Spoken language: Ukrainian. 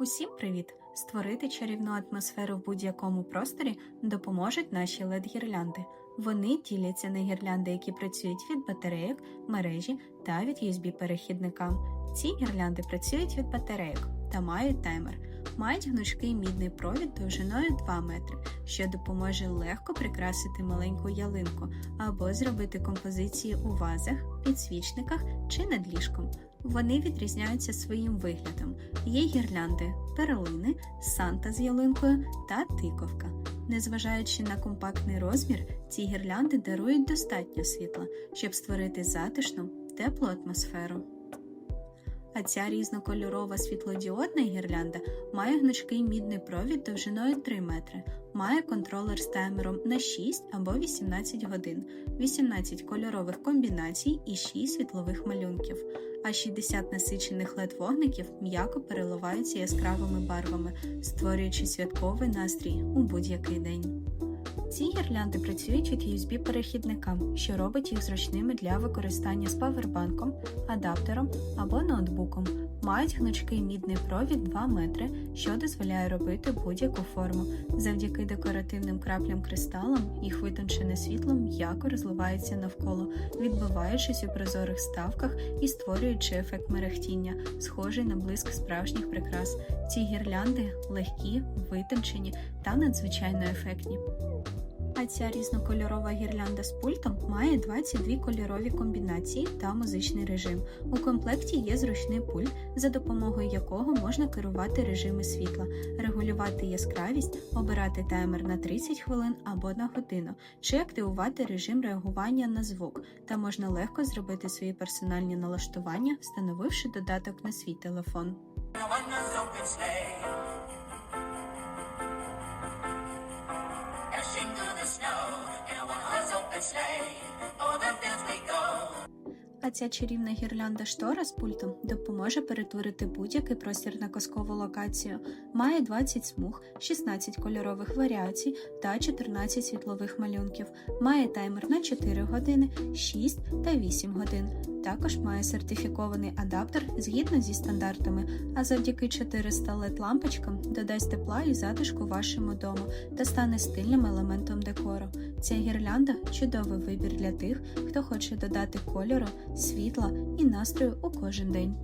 Усім привіт! Створити чарівну атмосферу в будь-якому просторі допоможуть наші LED-гірлянди. Вони діляться на гірлянди, які працюють від батарейок, мережі та від USB-перехідника. Ці гірлянди працюють від батарейок та мають таймер. Мають гнучкий мідний провід довжиною 2 метри, що допоможе легко прикрасити маленьку ялинку або зробити композиції у вазах, підсвічниках чи над ліжком. Вони відрізняються своїм виглядом. Є гірлянди, перлини, санта з ялинкою та тиковка. Незважаючи на компактний розмір, ці гірлянди дарують достатньо світла, щоб створити затишну, теплу атмосферу. А ця різнокольорова світлодіодна гірлянда має гнучкий мідний провід довжиною 3 метри, має контролер з таймером на 6 або 18 годин, 18 кольорових комбінацій і 6 світлових малюнків, а 60 насичених led вогників м'яко переливаються яскравими барвами, створюючи святковий настрій у будь-який день. Ці гірлянди працюють від USB-перехідника, що робить їх зручними для використання з павербанком, адаптером або ноутбуком. Мають гнучкий мідний провід 2 метри, що дозволяє робити будь-яку форму. Завдяки декоративним краплям кристалам їх витончене світло м'яко розливається навколо, відбиваючись у прозорих ставках і створюючи ефект мерехтіння, схожий на блиск справжніх прикрас. Ці гірлянди легкі, витончені та надзвичайно ефектні. А ця різнокольорова гірлянда з пультом має 22 кольорові комбінації та музичний режим. У комплекті є зручний пульт, за допомогою якого можна керувати режими світла, регулювати яскравість, обирати таймер на 30 хвилин або на годину, чи активувати режим реагування на звук, та можна легко зробити свої персональні налаштування, встановивши додаток на свій телефон. Ця чарівна гірлянда штора з пультом допоможе перетворити будь-який простір на казкову локацію. Має 20 смуг, 16 кольорових варіацій та 14 світлових малюнків. Має таймер на 4 години, 6 та 8 годин. Також має сертифікований адаптер згідно зі стандартами, а завдяки 400 led лампочкам додасть тепла і затишку вашому дому та стане стильним елементом декору. Ця гірлянда чудовий вибір для тих, хто хоче додати кольору, світла і настрою у кожен день.